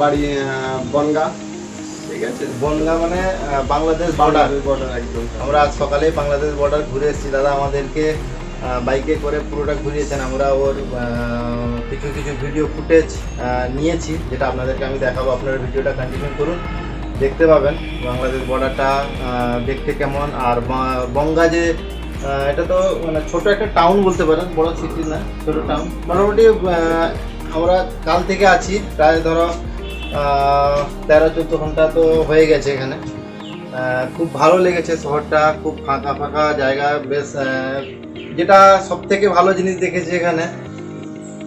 বাড়ি বনগা। ঠিক আছে? বনগা মানে বাংলাদেশ বর্ডার বর্ডার একদম। আমরা আজ সকালেই বাংলাদেশ বর্ডার ঘুরে এসেছি। দাদা আমাদেরকে বাইকে করে পুরোটা ঘুরিয়েছেন। আমরা ওর কিছু কিছু ভিডিও ফুটেজ নিয়েছি যেটা আপনাদেরকে আমি দেখাবো। আপনারা ভিডিওটা কন্টিনিউ করুন। দেখতে পাবেন বাংলাদেশ বর্ডারটা দেখতে কেমন। আর বঙ্গা যে এটা তো মানে ছোট একটা টাউন বলতে পারেন বড় সিটি না ছোট টাউন মোটামুটি আমরা কাল থেকে আছি। প্রায় ধরো তেরো চোদ্দ ঘণ্টা তো হয়ে গেছে এখানে। খুব ভালো লেগেছে শহরটা, খুব ফাঁকা ফাঁকা জায়গা, বেশ যেটা সব থেকে ভালো জিনিস দেখেছি এখানে,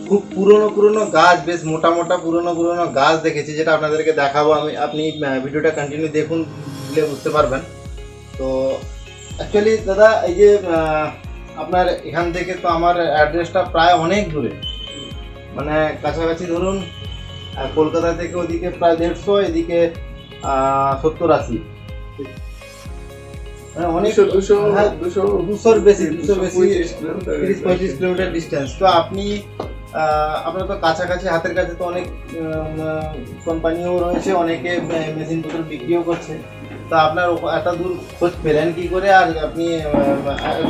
খুব পুরনো পুরনো গাছ, বেশ মোটা মোটা পুরনো পুরনো গাছ দেখেছি, যেটা আপনাদেরকে দেখাবো। আমি, আপনি ভিডিওটা কন্টিনিউ দেখুন, দিলে বুঝতে পারবেন। তো অ্যাকচুয়ালি দাদা, এই যে আপনার এখান থেকে তো আমার অ্যাড্রেসটা প্রায় অনেক দূরে। মানে কাছাকাছি ধরুন আহ, কলকাতা থেকে ওদিকে প্রায় দেড়শো এদিকে সত্তর আশি। মানে অনেক হ্যাঁ, দুশো দুশোর বেশি দুশো বেশি তিরিশ পঁয়ত্রিশ কিলোমিটার ডিস্টেন্স তো আপনি আপনার তো কাছাকাছি হাতের কাছে তো অনেক কোম্পানিও রয়েছে অনেকে বিক্রিও করছে। তা আপনার এত দূর খোঁজ পেলেন কি করে? আর আপনি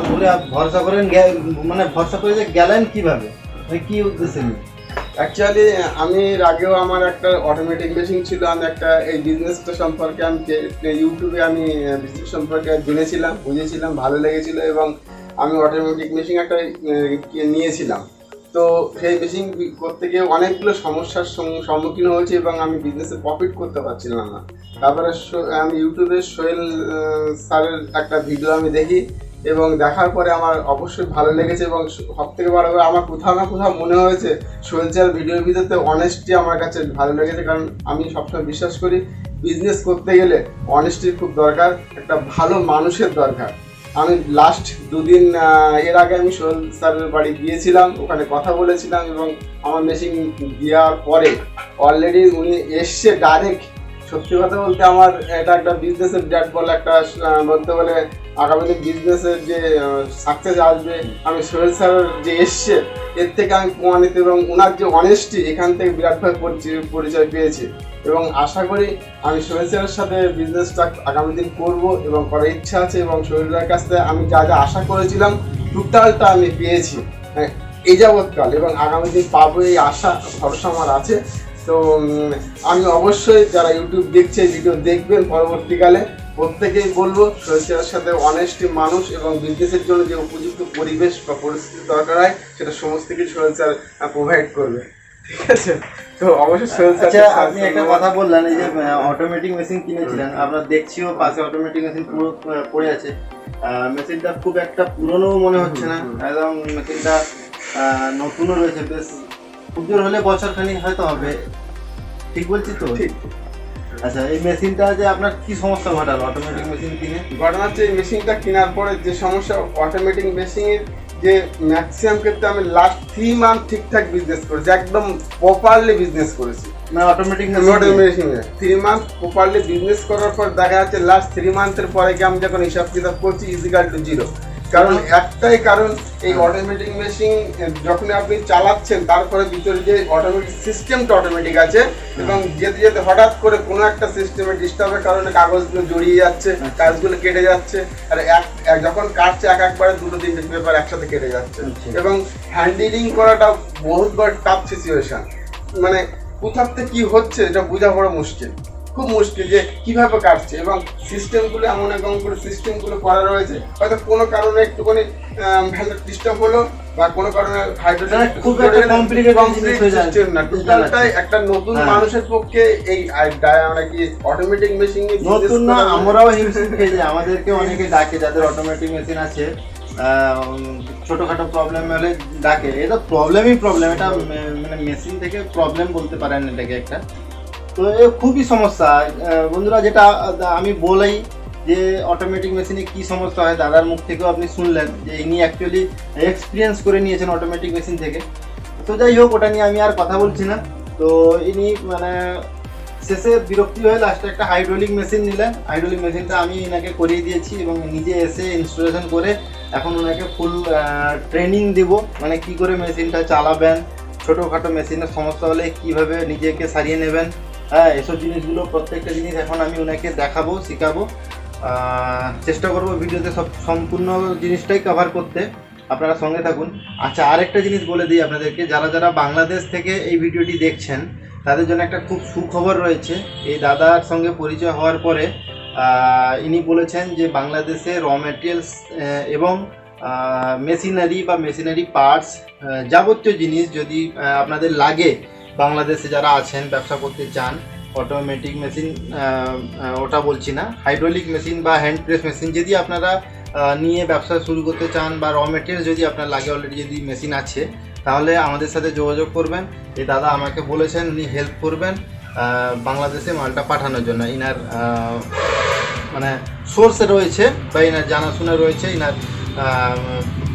দূরে ভরসা করেন মানে ভরসা করে যে গেলেন কীভাবে? মানে কি উদ্দেশ্যে নিয়ে? অ্যাকচুয়ালি আমি এর আগেও আমার একটা অটোমেটিক মেশিন ছিল আমি একটা এই বিজনেসটা সম্পর্কে আমি ইউটিউবে আমি বিজনেস সম্পর্কে জেনেছিলাম, বুঝেছিলাম, ভালো লেগেছিল এবং আমি অটোমেটিক মেশিন একটা নিয়েছিলাম। তো সেই মেশিন করতে গিয়ে অনেকগুলো সমস্যার সম্মুখীন হয়েছে এবং আমি বিজনেসে প্রফিট করতে পারছিলাম না। তারপরে আমি ইউটিউবে সোহেল স্যারের একটা ভিডিও আমি দেখি। এবং দেখার পরে আমার অবশ্যই ভালো লেগেছে এবং সব থেকে বড় আমার কোথাও না কোথাও মনে হয়েছে স্যার ভিডিওর ভিতরে অনেস্টি আমার কাছে ভালো লেগেছে। কারণ আমি সবসময় বিশ্বাস করি বিজনেস করতে গেলে অনেস্টির খুব দরকার, একটা ভালো মানুষের দরকার। আমি লাস্ট দুদিন এর আগে আমি সোহেল স্যারের বাড়ি গিয়েছিলাম, ওখানে কথা বলেছিলাম এবং আমার মেশিন দেওয়ার পরে অলরেডি উনি এসছে ডাইরেক্ট সত্যি কথা বলতে আমার এটা একটা বিজনেসের বিরাট বলে একটা বলতে বলে আগামী বিজনেসের যে সাকসেস আসবে আমি সোহেল স্যার যে এসছে এর থেকে আমি প্রমাণিত এবং ওনার যে অনেস্টি এখান থেকে বিরাটভাবে পরিচয়- পরিচয় পেয়েছি। এবং আশা করি আমি সোহেল স্যারের সাথে বিজনেসটা আগামী দিন করব এবং করার ইচ্ছা আছে এবং সোহেলের কাছ থেকে আমি যা যা আশা করেছিলাম টোটালটা আমি পেয়েছি। হ্যাঁ, এই যাবৎকাল এবং আগামী দিন পাবো এই আশা ভরসা আমার আছে। তো আমি অবশ্যই যারা ইউটিউব দেখছে ভিডিও দেখবেন পরবর্তীকালে। প্রত্যেকেই বলব সোহেলের সাথে অনেস্টি মানুষ এবং বিজনেসের জন্য যে উপযুক্ত পরিবেশ বা পরিস্থিতি দরকার হয় সেটা সমস্ত কিছু সোহেল প্রোভাইড করবে। ঠিক আছে? তো অবশ্যই আচ্ছা আপনি একটা কথা বললেন এই যে অটোমেটিক মেশিন কিনেছিলেন আমরা দেখছিও পাশে অটোমেটিক মেশিন পুরো পড়ে আছে। মেশিনটা খুব একটা পুরনো মনে হচ্ছে না একদম মেশিনটা নতুনও রয়েছে বেশ খুব জোর হলে বছর খানিক হয়তো হবে। ঠিক বলছি তো? ঠিক। আচ্ছা এই মেশিনটা যে আপনার কি সমস্যা ঘটালো অটোমেটিক মেশিন কিনে? ঘটনা হচ্ছে এই মেশিনটা কেনার পরে যে সমস্যা অটোমেটিক মেশিনের যে ম্যাক্সিমাম ক্ষেত্রে আমি লাস্ট থ্রি মান্থ ঠিকঠাক বিজনেস করেছি একদম প্রপারলি বিজনেস করেছি। না অটোমেটিক মেশিনে থ্রি মান্থ প্রপারলি বিজনেস করার পর দেখা যাচ্ছে লাস্ট থ্রি মান্থের পরে কি আমি যখন হিসাব কিতাব করছি ইজিকাল টু জিরো কারণ একটাই কারণ এই অটোমেটিক মেশিন যখন আপনি চালাচ্ছেন তারপরে ভিতরে যে অটোমেটিক সিস্টেমটা অটোমেটিক আছে এবং যেতে যেতে হঠাৎ করে কোনো একটা সিস্টেমে ডিস্টার্বের কারণে কাগজগুলো জড়িয়ে যাচ্ছে কাগজগুলো কেটে যাচ্ছে আর এক যখন কাটছে এক একবারে দুটো তিনটে পেপার একসাথে কেটে যাচ্ছে। আচ্ছা। এবং হ্যান্ডেলিং করাটা বহুত বড় টাফ সিচুয়েশন মানে কোথাতে কি হচ্ছে এটা বোঝা বড় মুশকিল। খুব মুশকিল যে কীভাবে কাটছে এবং সিস্টেমগুলো এমন এমন করে সিস্টেমগুলো করা রয়েছে হয়তো কোনো কারণে একটুখানি ভ্যালু ডিস্টার্ব হলো বা কোনো কারণে হাইড্রোজেন খুব একটা হয়ে যায়। সিস্টেম না। টোটালটাই একটা নতুন হ্যাঁ। মানুষের পক্ষে এই ডাই- মানে কি অটোমেটিক মেশিন নতুন না আমরাও হিমশিম খেয়ে যাই। আমাদেরকে অনেকে ডাকে যাদের অটোমেটিক মেশিন আছে। ছোটখাটো প্রবলেম হলে ডাকে। এটা প্রবলেমই প্রবলেম এটা মানে মেশিন থেকে প্রবলেম বলতে পারেন এটাকে একটা। তো এ খুবই সমস্যা। বন্ধুরা, যেটা আমি বলেই যে অটোমেটিক মেশিনে কি সমস্যা হয়, দাদার মুখ থেকেও আপনি শুনলেন যে ইনি অ্যাকচুয়ালি এক্সপিরিয়েন্স করে নিয়েছেন অটোমেটিক মেশিন থেকে। তো যাই হোক, ওটা নিয়ে আমি আর কথা বলছি না। তো ইনি মানে শেষে বিরক্তি হয়ে লাস্টে একটা হাইড্রোলিক মেশিন নিলেন। হাইড্রোলিক মেশিনটা আমি এনাকে করিয়ে দিয়েছি এবং নিজে এসে ইনস্টলেশন করে এখন ওনাকে ফুল ট্রেনিং দিব। মানে কি করে মেশিনটা চালাবেন, ছোটোখাটো মেশিনের সমস্যা হলে কীভাবে নিজেকে সারিয়ে নেবেন। হ্যাঁ এসব জিনিসগুলো প্রত্যেকটা জিনিস এখন আমি ওনাকে দেখাবো, শেখাবো। চেষ্টা করব ভিডিওতে সব সম্পূর্ণ জিনিসটাই কভার করতে। আপনারা সঙ্গে থাকুন। আচ্ছা আরেকটা জিনিস বলে দিই আপনাদেরকে। যারা যারা বাংলাদেশ থেকে এই ভিডিওটি দেখছেন, তাদের জন্য একটা খুব সুখবর রয়েছে। এই দাদার সঙ্গে পরিচয় হওয়ার পরে ইনি বলেছেন যে বাংলাদেশে র মেটেরিয়ালস এবং মেশিনারি বা মেশিনারি পার্টস যাবতীয় জিনিস যদি আপনাদের লাগে বাংলাদেশে যারা আছেন, ব্যবসা করতে চান অটোমেটিক মেশিন ওটা বলছি না হাইড্রোলিক মেশিন বা হ্যান্ড প্রেস মেশিন যদি আপনারা নিয়ে ব্যবসা শুরু করতে চান বা র মেটেরিয়াল যদি আপনার লাগে অলরেডি যদি মেশিন আছে, তাহলে আমাদের সাথে যোগাযোগ করবেন। এই দাদা আমাকে বলেছেন, উনি হেল্প করবেন বাংলাদেশে মালটা পাঠানোর জন্য। ইনার মানে সোর্সে রয়েছে বা ইনার জানাশোনা রয়েছে, ইনার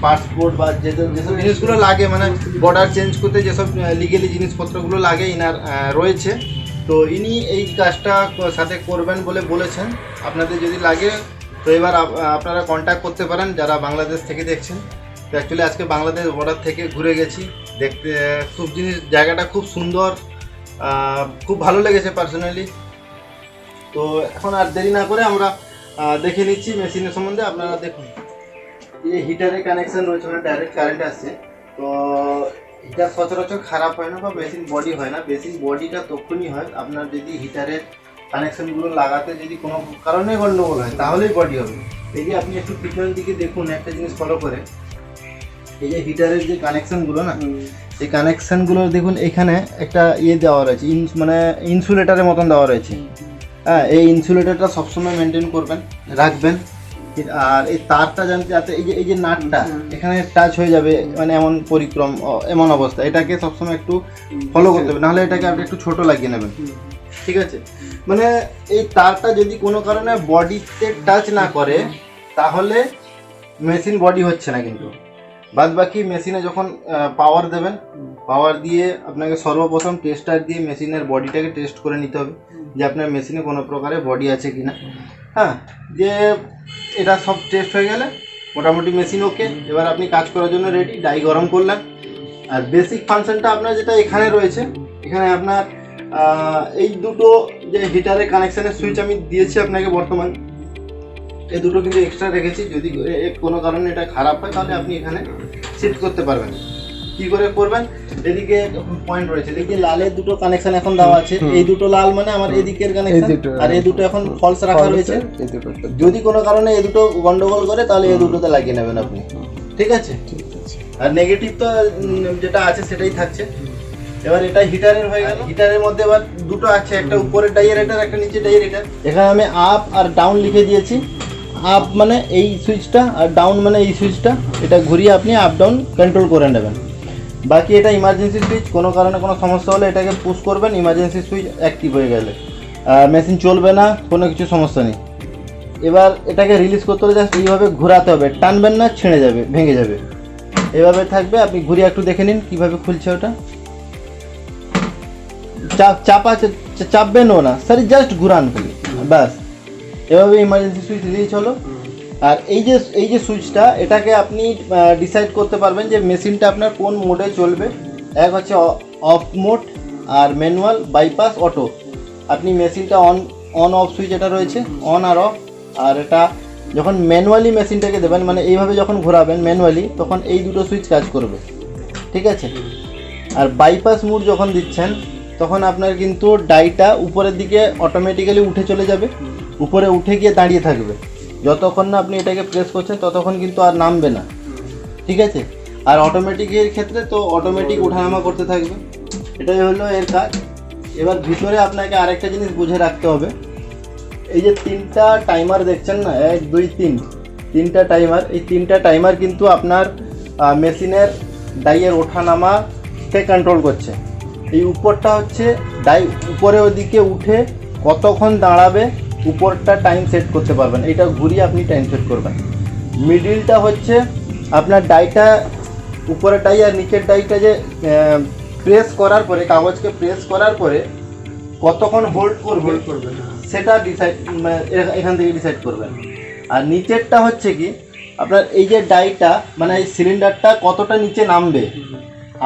পাসপোর্ট বা যে যেসব জিনিসগুলো লাগে মানে বর্ডার চেঞ্জ করতে যেসব লিগেলি জিনিসপত্রগুলো লাগে, ইনার রয়েছে। তো ইনি এই কাজটা সাথে করবেন বলে বলেছেন। আপনাদের যদি লাগে, তো এবার আপ- আপনারা কন্ট্যাক্ট করতে পারেন যারা বাংলাদেশ থেকে দেখছেন। তো অ্যাকচুয়ালি আজকে বাংলাদেশ বর্ডার থেকে ঘুরে গেছি। দেখতে, খুব জিনিস, জায়গাটা খুব সুন্দর। খুব ভালো লেগেছে পার্সোনালি তো এখন আর দেরি না করে আমরা দেখে নিচ্ছি মেশিনের সম্বন্ধে। আপনারা দেখুন। এই হিটারের কানেকশন রয়েছে মানে ডাইরেক্ট কারেন্ট আসছে। তো হিটার সচরাচর খারাপ হয় না বা বেসিন বডি হয় না। বেসিন বডিটা তখনই হয় আপনার যদি হিটারের কানেকশনগুলো লাগাতে যদি কোনো কারণে গন্ডগোল হয় তাহলেই বডি হবে। এই যে আপনি একটু পিছনের দিকে দেখুন একটা জিনিস ফলো করে। এই যে হিটারের যে কানেকশনগুলো না এই কানেকশনগুলো দেখুন এখানে একটা ইয়ে দেওয়া রয়েছে ইন মানে ইনসুলেটারের মতন দেওয়া রয়েছে। হ্যাঁ এই ইনসুলেটরটা সবসময় মেনটেন করবেন রাখবেন। আর এই তারটা জানতে যাতে এই যে এই যে নাটটা এখানে টাচ হয়ে যাবে মানে এমন পরিক্রম এমন অবস্থা। এটাকে সবসময় একটু ফলো করতে হবে নাহলে এটাকে আপনি একটু ছোট লাগিয়ে নেবেন। ঠিক আছে? মানে এই তারটা যদি কোনো কারণে বডিতে টাচ না করে তাহলে মেশিন বডি হচ্ছে না কিন্তু। বাদ বাকি মেশিনে যখন পাওয়ার দেবেন পাওয়ার দিয়ে আপনাকে সর্বপ্রথম টেস্টার দিয়ে মেশিনের বডিটাকে টেস্ট করে নিতে হবে। যে আপনার মেশিনে কোনো প্রকারে বডি আছে কি না হ্যাঁ যে এটা সব টেস্ট হয়ে গেলে মোটামুটি মেশিন ওকে এবার আপনি কাজ করার জন্য রেডি ডাই গরম করলেন। আর বেসিক ফাংশনটা আপনার যেটা এখানে রয়েছে, এখানে আপনার এই দুটো যে হিটারের কানেকশানের সুইচ আমি দিয়েছি আপনাকে বর্তমান। এই দুটো কিন্তু এক্সট্রা রেখেছি। যদি কোনো কারণে এটা খারাপ হয়, তাহলে আপনি এখানে শিফট করতে পারবেন। কি করে করবেন? এদিকে পয়েন্ট রয়েছে। এদিকে লালের দুটো কানেকশন এখন দেওয়া আছে। এই দুটো লাল মানে আমার এদিকের কানেকশন আর এই দুটো এখন ফলস রাখা রয়েছে? যদি কোনো কারণে এই দুটো গন্ডগোল করে তাহলে এই দুটোতে লাগিয়ে নেবেন আপনি। ঠিক আছে? আর নেগেটিভ তো যেটা আছে সেটাই থাকছে। এবার এটা হিটারের হয়ে গেল। হিটারের মধ্যে এবার দুটো আছে। একটা উপরের ডাইয়ের হিটার একটা নিচে ডাইয়ের হিটার এখানে আমি আপ আর ডাউন লিখে দিয়েছি। আপ মানে এই সুইচটা আর ডাউন মানে এই সুইচটা এটা ঘুরিয়ে আপনি আপ ডাউন কন্ট্রোল করে নেবেন। বাকি এটা ইমার্জেন্সি সুইচ কোনো কারণে কোনো সমস্যা হলে এটাকে পুশ করবেন ইমার্জেন্সি সুইচ অ্যাক্টিভ হয়ে গেলে। মেশিন চলবে না, কোনো কিছু সমস্যা নেই। এবার এটাকে রিলিজ করতে হলে জাস্ট এইভাবে ঘোরাতে হবে। টানবেন না, ছিঁড়ে যাবে, ভেঙে যাবে। এভাবে থাকবে, আপনি ঘুরিয়ে একটু দেখে নিন কীভাবে খুলছে ওটা। চাপ, চাপা চাপবেনও না। স্যার জাস্ট ঘুরান খালি। ব্যাস। এভাবে ইমার্জেন্সি সুইচ রিলিজ হলো আর এই যে এই যে সুইচটা, এটাকে আপনি ডিসাইড করতে পারবেন যে মেশিনটা আপনার কোন মোডে চলবে। এক হচ্ছে অফ মোড আর ম্যানুয়াল বাইপাস অটো আপনি মেশিনটা অন অন অফ সুইচ এটা রয়েছে অন আর অফ আর এটা যখন ম্যানুয়ালি মেশিনটাকে দেবেন মানে এইভাবে যখন ঘোরাবেন ম্যানুয়ালি তখন এই দুটো সুইচ কাজ করবে। ঠিক আছে? আর বাইপাস মুড যখন দিচ্ছেন, তখন আপনার কিন্তু ডাইটা উপরের দিকে অটোমেটিক্যালি উঠে চলে যাবে। উপরে উঠে গিয়ে দাঁড়িয়ে থাকবে। যতক্ষণ না আপনি এটাকে প্রেস করছেন, ততক্ষণ কিন্তু আর নামবে না। ঠিক আছে? আর অটোমেটিকের ক্ষেত্রে তো অটোমেটিক ওঠানামা করতে থাকবে। এটাই হলো এর কাজ। এবার ভিতরে আপনাকে আরেকটা জিনিস বুঝে রাখতে হবে। এই যে তিনটা টাইমার দেখছেন না? এক, দুই, তিন। তিনটা টাইমার এই তিনটা টাইমার কিন্তু আপনার মেশিনের ডাইয়ের ওঠানামাকে কন্ট্রোল করছে। এই উপরটা হচ্ছে ডাই, উপরে ওদিকে উঠে কতক্ষণ দাঁড়াবে উপরটা টাইম সেট করতে পারবেন। এটা ঘুরিয়ে আপনি টাইম সেট করবেন। মিডিলটা হচ্ছে আপনার ডাইটা উপরের ডাই আর নিচের ডাইটা যে প্রেস করার পরে কাগজকে প্রেস করার পরে কতক্ষণ হোল্ড করবে হোল্ড করবে সেটা ডিসাইড এখান থেকে ডিসাইড করবেন। আর নিচেরটা হচ্ছে কি আপনার এই যে ডাইটা মানে এই সিলিন্ডারটা কতটা নিচে নামবে?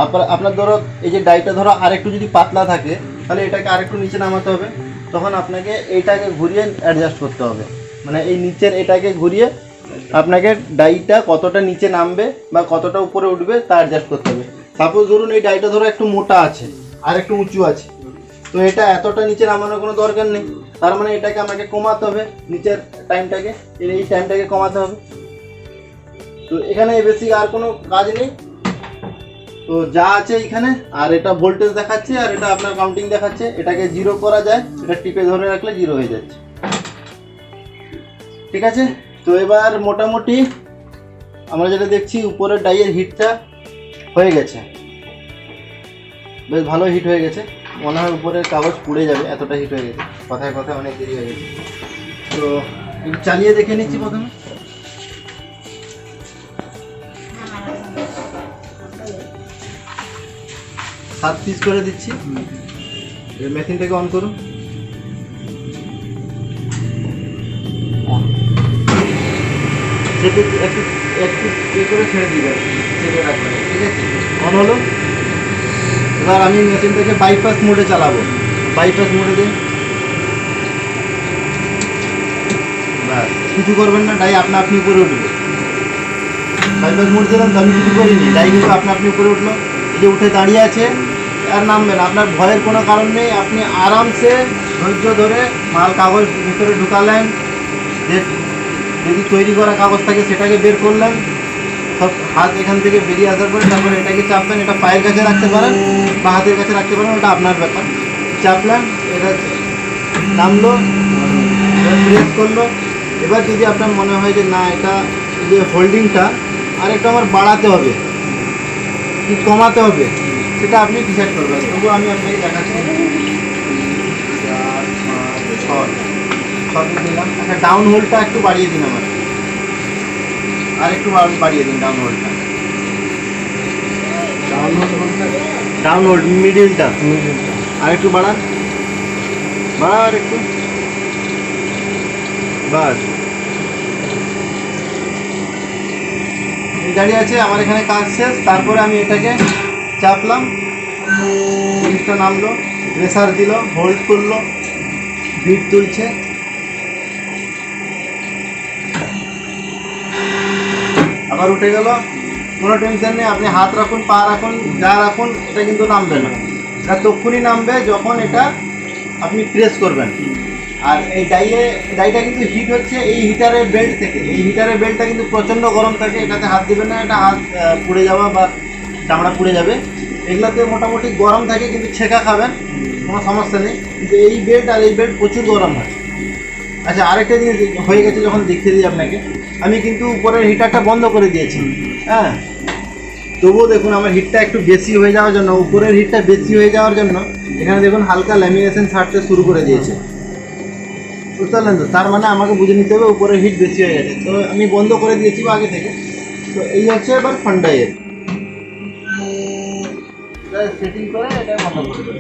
আপনার আপনার ধরো এই যে ডাইটা ধরো আরেকটু যদি পাতলা থাকে তাহলে এটাকে আরেকটু নিচে নামাতে হবে। তখন আপনাকে এইটাকে ঘুরিয়ে অ্যাডজাস্ট করতে হবে। মানে এই নিচের এটাকে ঘুরিয়ে আপনাকে ডাইটা কতটা নিচে নামবে বা কতটা উপরে উঠবে তা অ্যাডজাস্ট করতে হবে। সাপোজ ধরুন এই ডাইটা ধরো একটু মোটা আছে আর একটু উঁচু আছে। তো এটা এতটা নিচে নামানোর কোনো দরকার নেই। তার মানে এটাকে আমাকে কমাতে হবে। নিচের টাইমটাকে এই টাইমটাকে কমাতে হবে। তো এখানে বেশি আর কোনো কাজ নেই। তো যা আছে এখানে, আর এটা ভোল্টেজ দেখাচ্ছে, আর এটা আপনার কাউন্টিং দেখাচ্ছে, এটাকে জিরো করা যায়, এটা টিপে ধরে রাখলে জিরো হয়ে যাচ্ছে। ঠিক আছে? তো এবার মোটামুটি আমরা যেটা দেখছি, উপরের ডাইয়ের হিটটা হয়ে গেছে। বেশ ভালো হিট হয়ে গেছে। মনে হয় উপরের কাগজ পুড়ে যাবে, এতটা হিট হয়ে গেছে। কথায় কথায় অনেক দেরি হয়ে গেছে। তো চালিয়ে দেখে নিচ্ছি প্রথমে। সাত পিস করে দিচ্ছি। মেশিনটাকে অন করুন চেপে একটু একটু ইয়ে করে ছেড়ে দিবেন চেপে ঠিক আছে? অন হলো। এবার আমি মেশিনটাকে বাইপাস মোডে চালাবো। বাইপাস মোডে দিন ব্যাস, কিছু করবেন না ডাই আপনা আপনি উপরে উঠবে। বাইপাস মোড দিলাম আমি কিছু করিনি। ডাই কিন্তু আপনা আপনি উপরে উঠল। এই যে উঠে দাঁড়িয়ে আছে নামবেন। আপনার ভয়ের কোনো কারণ নেই, আপনি আরামসে ধৈর্য ধরে মাল, কাগজ ভিতরে ঢুকালেন যদি তৈরি করা কাগজ থাকে সেটাকে বের করলেন, সব হাত এখান থেকে বেরিয়ে আসার পরে তারপরে এটাকে চাপবেন এটা পায়ের কাছে রাখতে পারেন বা হাতের কাছে রাখতে পারেন, ওটা আপনার ব্যাপার। চাপলেন, এটা নামলো প্রেস করল। এবার যদি আপনার মনে হয় যে না, এটা যে হোল্ডিংটা আর একটু আমার বাড়াতে হবে, কি কমাতে হবে সেটা আপনি ডিসাইড করবেন। তবু আমি আপনাকে দেখাচ্ছি। ছয় ছয় দিলাম আচ্ছা ডাউন হোল্ডটা একটু বাড়িয়ে দিন আমার আর একটু বাড়িয়ে দিন ডাউন হোল্ডটা ডাউন হোল্ড ডাউন হোল্ড মিডিলটা আর একটু বাড়ান। বাড়া আর একটু বাস দাঁড়িয়ে আছে আমার এখানে কাজ শেষ। তারপরে আমি এটাকে চাপলাম জিনিসটা নামলো প্রেসার দিল হোল্ড করল বিট তুলছে। আবার উঠে গেল। কোনো টেনশন নেই, আপনি হাত রাখুন, পা রাখুন, যা রাখুন, এটা কিন্তু নামবে না। এটা তক্ষুনি নামবে যখন এটা আপনি প্রেস করবেন। আর এই ডাইয়ে ডাইটা কিন্তু হিট হচ্ছে এই হিটারের বেল্ট থেকে। এই হিটারের বেল্টটা কিন্তু প্রচণ্ড গরম থাকে, এটাতে হাত দেবেন না, এটা হাত পুড়ে যাওয়া বা চামড়া পুড়ে যাবে। এগুলোতে মোটামুটি গরম থাকে, কিন্তু ছেঁকা খাবেন, কোনো সমস্যা নেই। কিন্তু এই বেড আর এই বেড প্রচুর গরম হয়। আচ্ছা আরেকটা জিনিস হয়ে গেছে যখন দেখিয়ে দিই আপনাকে। আমি কিন্তু উপরের হিটারটা বন্ধ করে দিয়েছি। হ্যাঁ? তবুও দেখুন, আমার হিটটা একটু বেশি হয়ে যাওয়ার জন্য, উপরের হিটটা বেশি হয়ে যাওয়ার জন্য, এখানে দেখুন হালকা ল্যামিনেশন ছাড়তে শুরু করে দিয়েছে। বুঝতে পারলেন তো? তার মানে আমাকে বুঝে নিতে হবে, উপরের হিট বেশি হয়ে গেছে। তো আমি বন্ধ করে দিয়েছি আগে থেকে। তো এই হচ্ছে এবার ফান্ডাইয়ের সেটিং করে এটা বন্ধ করে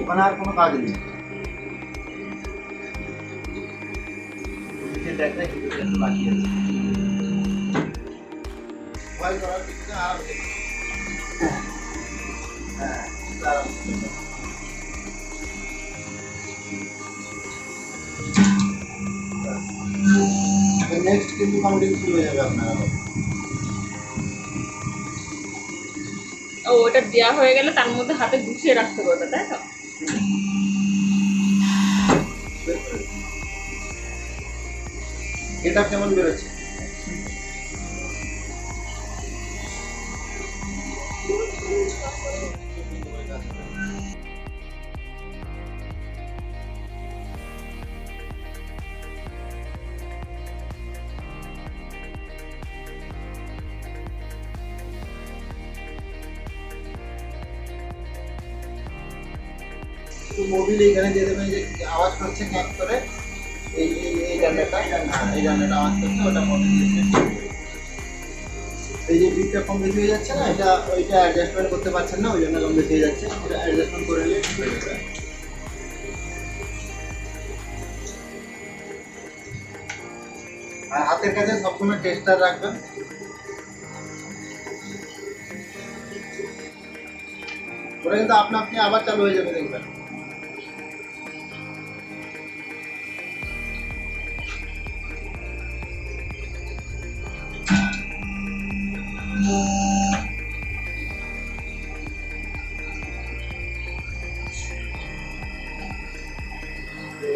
ওখানে আর কোনো কাজ নেই। আর হ্যাঁ নেক্সট কিন্তু কাউন্টিং শুরু হয়ে যাবে আপনার ও ওটা দেওয়া হয়ে গেলে তার মধ্যে হাতে গুছিয়ে রাখতে পারবে তাই তো? এটা কেমন বেরোচ্ছে? মোবিল এইখানে দিয়ে দেবেন যে আওয়াজ করছে ক্যাক করে, এই এই এই আওয়াজ করছে, ওটা মোবিল দিয়ে এই যে বিটটা কম বেশি হয়ে যাচ্ছে না, এটা, ওইটা অ্যাডজাস্টমেন্ট করতে পারছেন না, ওই জন্য কম বেশি হয়ে যাচ্ছে, এটা অ্যাডজাস্টমেন্ট করে নিলে আর হাতের কাছে সবসময় টেস্টার রাখবেন। ওটা কিন্তু আপনা আপনি আবার চালু হয়ে যাবে দেখবেন।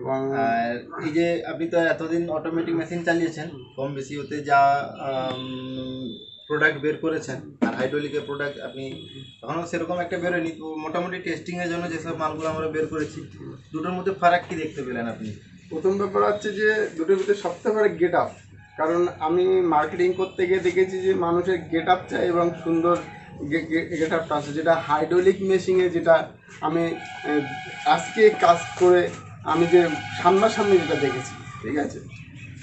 এবং এই যে আপনি তো এতদিন অটোমেটিক মেশিন চালিয়েছেন, কম বেশি ওতে যা প্রোডাক্ট বের করেছেন, আর হাইড্রোলিকের প্রোডাক্ট আপনি এখনও সেরকম একটা বেরোয়নি। তো মোটামুটি টেস্টিংয়ের জন্য যেসব মালগুলো আমরা বের করেছি, দুটোর মধ্যে ফারাক কি দেখতে পেলেন আপনি? প্রথম ব্যাপার হচ্ছে যে, দুটোর ভিতরে সবথেকে বড় গেট আপ কারণ আমি মার্কেটিং করতে গিয়ে দেখেছি যে, মানুষের গেট আপ চাই এবং সুন্দর গেট আপটা আছে যেটা হাইড্রোলিক মেশিনে যেটা আমি আজকে কাজ করে আমি যে সামনাসামনি যেটা দেখেছি। ঠিক আছে।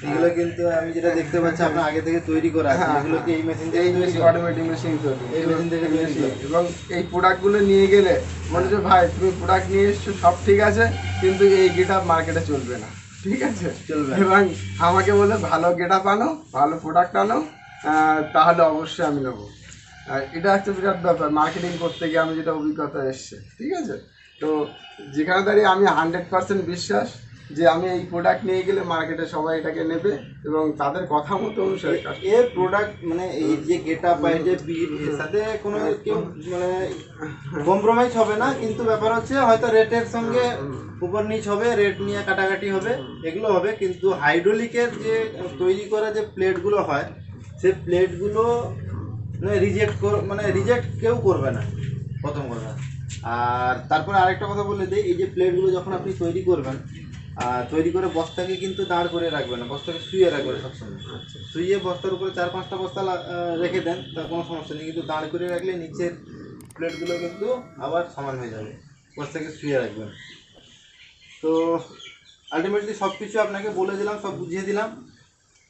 এগুলো কিন্তু আমি যেটা দেখতে পাচ্ছি আপনার আগে থেকে তৈরি করা আছে। হ্যাঁ, এগুলো কি এই মেশিন থেকে এই মেশিন অটোমেটিক মেশিন তৈরি। এই মেশিন থেকে তৈরি। এবং এই প্রোডাক্টগুলো নিয়ে গেলে মনে হচ্ছে ভাই তুমি প্রোডাক্ট নিয়ে এসছো সব ঠিক আছে কিন্তু এই গেট মার্কেটে চলবে না। ঠিক আছে? চলবে এবং আমাকে বলে ভালো গেট আপ আনো ভালো প্রোডাক্ট আনো তাহলে অবশ্যই আমি নেব। এটা হচ্ছে বিরাট ব্যাপার। মার্কেটিং করতে গিয়ে আমি যেটা অভিজ্ঞতা এসছে। ঠিক আছে? তো যেখানে দাঁড়িয়ে আমি হান্ড্রেড পার্সেন্ট বিশ্বাস যে আমি এই প্রোডাক্ট নিয়ে গেলে মার্কেটে সবাই এটাকে নেবে এবং তাদের কথা মতো অনুসারে এর প্রোডাক্ট মানে এই যে গেট আপ বা যে বিট এর সাথে কোনো কেউ মানে কম্প্রোমাইজ হবে না কিন্তু ব্যাপার হচ্ছে হয়তো রেটের সঙ্গে উপর নিচ হবে রেট নিয়ে কাটাকাটি হবে এগুলো হবে কিন্তু হাইড্রোলিকের যে তৈরি করা যে প্লেটগুলো হয় সে প্লেটগুলো মানে রিজেক্ট মানে রিজেক্ট কেউ করবে না প্রথম কথা। আর তারপরে আরেকটা কথা বলে দিই, এই যে প্লেটগুলো যখন আপনি তৈরি করবেন আর তৈরি করে বস্তাকে কিন্তু দাঁড় করে রাখবেন না, বস্তাকে শুয়ে রাখবেন সবসময়। শুয়ে বস্তার উপরে চার পাঁচটা বস্তা রেখে দেন তার কোনো সমস্যা নেই, কিন্তু দাঁড় করে রাখলে নিচের প্লেটগুলো কিন্তু আবার সমান হয়ে যাবে, বস্তাকে শুয়ে রাখবেন। তো আলটিমেটলি সব কিছু আপনাকে বলে দিলাম, সব বুঝিয়ে দিলাম,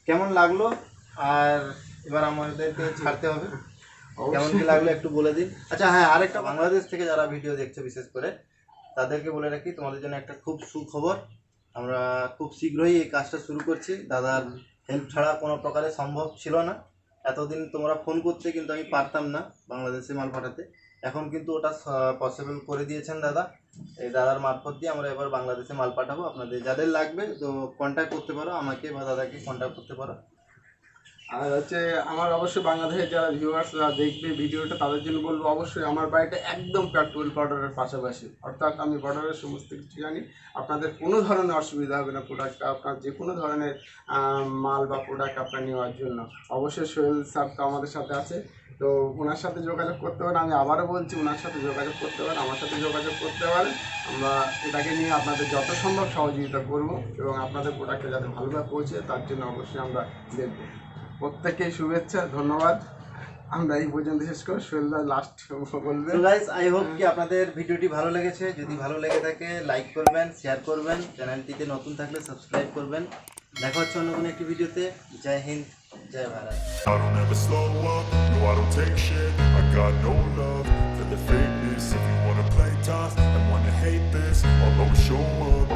কেমন লাগল? আর এবার আমাদেরকে ছাড়তে হবে। কেমন কি লাগল একটু বলে দিন। আচ্ছা হ্যাঁ আরেকটা বাংলাদেশ থেকে যারা ভিডিও দেখছে বিশেষ করে, তাদেরকে বলে রাখি, তোমাদের জন্য একটা খুব সুখবর। আমরা খুব শীঘ্রই এই কাজটা শুরু করছি। দাদার হেল্প ছাড়া কোনো প্রকারে সম্ভব ছিল না। এতদিন তোমরা ফোন করতে কিন্তু আমি পারতাম না বাংলাদেশে মাল পাঠাতে। এখন কিন্তু ওটা পসিবল করে দিয়েছেন দাদা। এই দাদার মারফত দিয়ে আমরা এবার বাংলাদেশে মাল পাঠাবো। আপনাদের যাদের লাগবে তো কন্ট্যাক্ট করতে পারো, আমাকে বা দাদাকে কন্ট্যাক্ট করতে পারো। আর হচ্ছে আমার অবশ্যই বাংলাদেশের যারা ভিউয়ার্সরা দেখবে ভিডিওটা, তাদের জন্য বলব অবশ্যই আমার বাড়িটা একদম পেট্রোল বর্ডারের পাশাপাশি। অর্থাৎ আমি বর্ডারের সমস্ত কিছু জানি। আপনাদের কোনো ধরনের অসুবিধা হবে না প্রোডাক্টটা আপনার যে কোনো ধরনের মাল বা প্রোডাক্ট আপনার নেওয়ার জন্য। অবশ্যই সোহেল স্যার তো আমাদের সাথে আছে। তো ওনার সাথে যোগাযোগ করতে পারেন। আমি আবারও বলছি, ওনার সাথে যোগাযোগ করতে পারেন, আমার সাথে যোগাযোগ করতে পারেন। আমরা এটাকে নিয়ে আপনাদের যত সম্ভব সহযোগিতা করব এবং আপনাদের প্রোডাক্টটা যাতে ভালোভাবে পৌঁছে, তার জন্য অবশ্যই আমরা দেখব। প্রত্যেককে শুভেচ্ছা ধন্যবাদ। আমরা এই পর্যন্ত শেষ করে সোহেলদা লাস্ট বলবে। তো গাইস আই হোপ কি আপনাদের ভিডিওটি ভালো লেগেছে। যদি ভালো লেগে থাকে লাইক করবেন শেয়ার করবেন চ্যানেলটিতে নতুন থাকলে সাবস্ক্রাইব করবেন। দেখা হচ্ছে অন্য কোনো একটি ভিডিওতে। জয় হিন্দ জয় Bharat. I don't ever slow up, no I don't take shit. I got no love for the fakeness. If you wanna play tough and wanna hate this I'll always show up.